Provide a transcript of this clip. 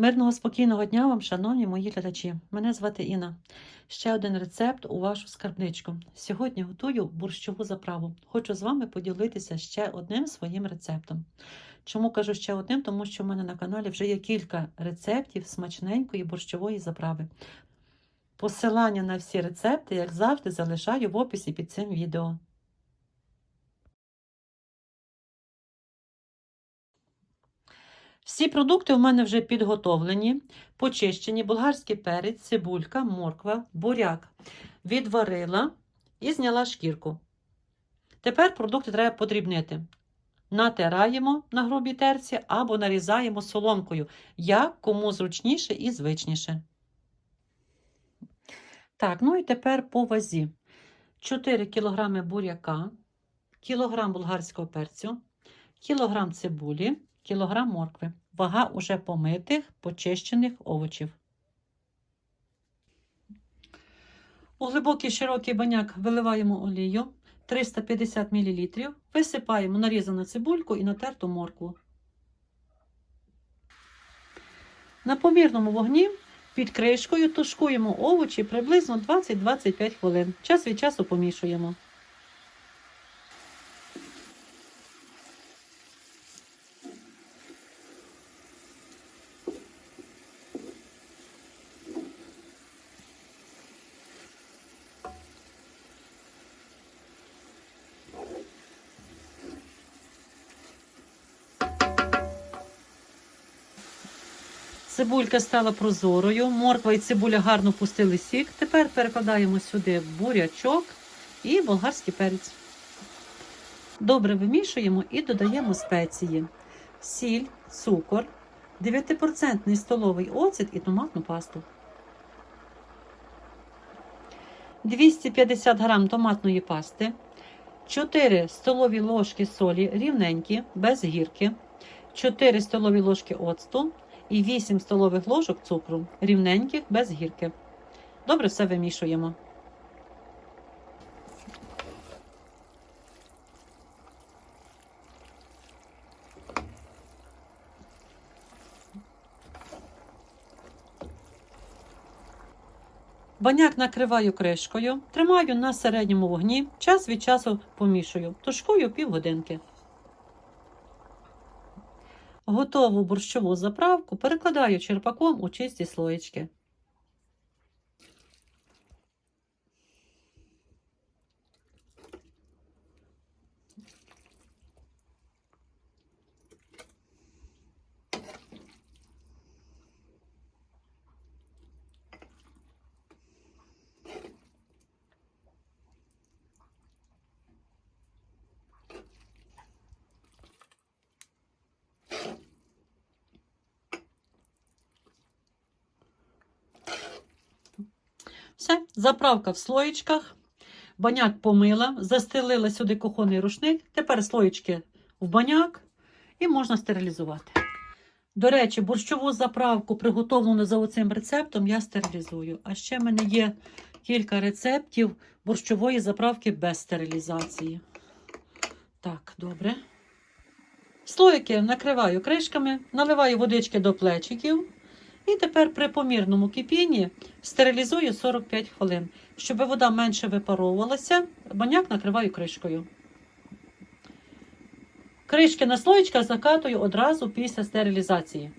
Мирного спокійного дня вам, шановні мої глядачі. Мене звати Інна. Ще один рецепт у вашу скарбничку. Сьогодні готую борщову заправу. Хочу з вами поділитися ще одним своїм рецептом. Чому кажу ще одним? Тому що в мене на каналі вже є кілька рецептів смачненької борщової заправи. Посилання на всі рецепти, як завжди, залишаю в описі під цим відео. Всі продукти у мене вже підготовлені, почищені, болгарський перець, цибулька, морква, буряк. Відварила і зняла шкірку. Тепер продукти треба подрібнити. Натираємо на грубій терці або нарізаємо соломкою, як кому зручніше і звичніше. Так, ну і тепер по вазі. 4 кг буряка, кілограм болгарського перцю, кілограм цибулі, кілограм моркви. Вага уже помитих, почищених овочів. У глибокий широкий баняк виливаємо олію 350 мл, висипаємо нарізану цибульку і натерту моркву. На помірному вогні під кришкою тушкуємо овочі приблизно 20-25 хвилин. Час від часу помішуємо. Цибулька стала прозорою, морква і цибуля гарно пустили сік. Тепер перекладаємо сюди бурячок і болгарський перець. Добре вимішуємо і додаємо спеції: сіль, цукор, 9% столовий оцет і томатну пасту. 250 г томатної пасти, 4 столові ложки солі рівненькі, без гірки, 4 столові ложки оцту і 8 столових ложок цукру, рівненьких, без гірки. Добре все вимішуємо. Баняк накриваю кришкою, тримаю на середньому вогні, час від часу помішую, тушкую півгодинки. Готову борщову заправку перекладаю черпаком у чисті слоєчки. Все, заправка в слоєчках. Баняк помила, застелила сюди кухонний рушник. Тепер слоєчки в баняк і можна стерилізувати. До речі, борщову заправку, приготовлену за оцим рецептом, я стерилізую. А ще в мене є кілька рецептів борщової заправки без стерилізації. Так, добре. Слоїки накриваю кришками, наливаю водички до плечиків. І тепер при помірному кипінні стерилізую 45 хвилин. Щоб вода менше випаровувалася, баняк накриваю кришкою. Кришки на слоєчках закатую одразу після стерилізації.